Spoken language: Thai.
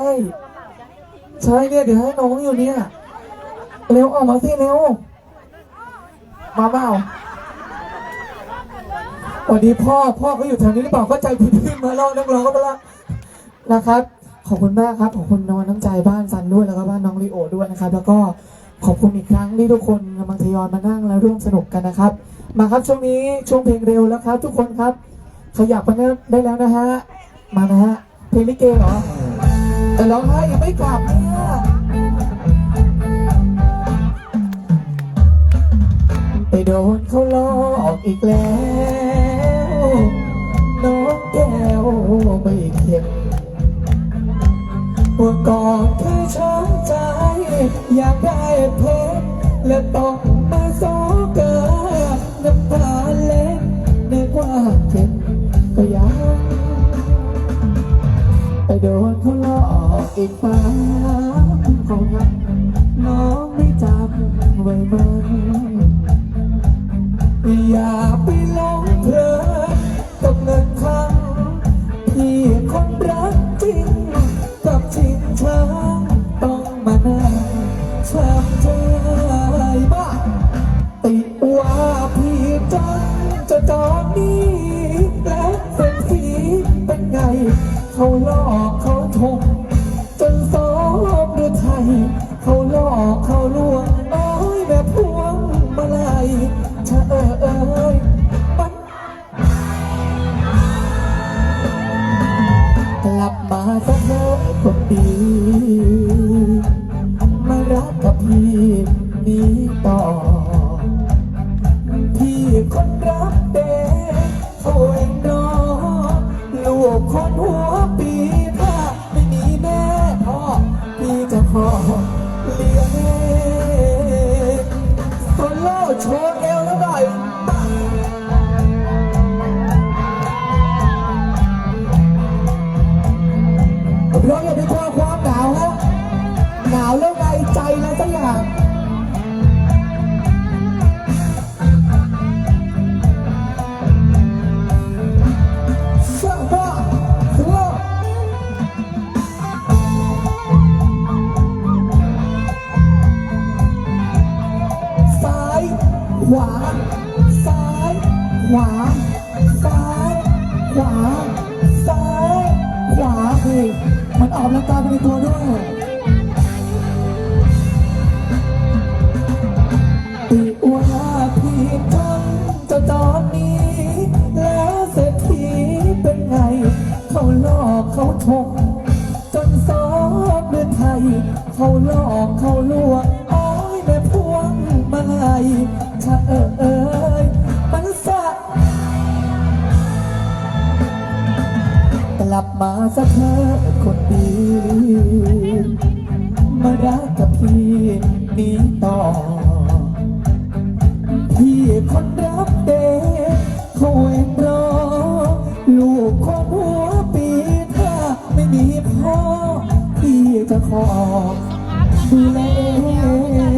ใช่ใช่เนี่ยเดี๋ยวให้น้องอยู่เนี่ยเร็วออกมาสิเร็วมาเปล่าวัสดีพ่อพ่อเขาอยู่แถวนี้หรือเปล่าก็ใจพี่พี่มาเล่านักร้องก็มาละนะครับ ขอบคุณมากครับขอบคุณนอนน้ำใจบ้านซันด้วยแล้วก็บ้านน้องลีโอด้วยนะครับ แล้วก็ขอบคุณอีกครั้งที่ทุกคนกำลังทยอยมานั่งแล้วร่วมสนุกกันนะครับ มาครับช่วงนี้ช่วงเพลงเร็วแล้วครับ ทุกคนครับ ขยับมาได้แล้วนะฮะมานะฮะเพลงลิเกเหรอ แต่ร้องไห้ยังไม่กลับเนี่ยไปโดนเขาล้อกอีกแล้วน้องแก้วไม่เข็ดเมื่อก่อนเคยช้ำใจ อยากได้เพชรและต้องมาซเกอ อกอีกฟ้าเขาหักน้องไม่จำไว้มั้งอย่าไปหลงเพลินกับเงินคำที่คนรักจริงกับชิงช้างต้องมานั่งช้ำใจบ้าติว่าพี่จนจะตอนนี้และเศรษฐีเป็นไง เขาหลอกเขาทง ลับมาสักเถอคนดีมารักกับพี่นี้ต่อ พี่คนรักเด็กเขาเองรอลูกคนหัวปีถ้าไม่มีแม่พ่อพี่จะขอเลี้ยงเองโซโล่โชว์เอวแล้วหน่อย ใจแล้วสักอย่างเชื่อว่าซ้ายขวา ซ้าย ขวา ซ้าย ขวา ซ้าย ขวาคือมันออกกำลังกายไปในตัวด้วย เขาลวงโอ้ยแม่พวงมาลัยชะเออเอยมันสะกลับมาสักเถอคนดีมารักกับพี่นี้ต่อ พี่คนรักเด็กเขาเองรอลูกคนหัวปีถ้าไม่มีพ่อพี่จะขอ ดูแล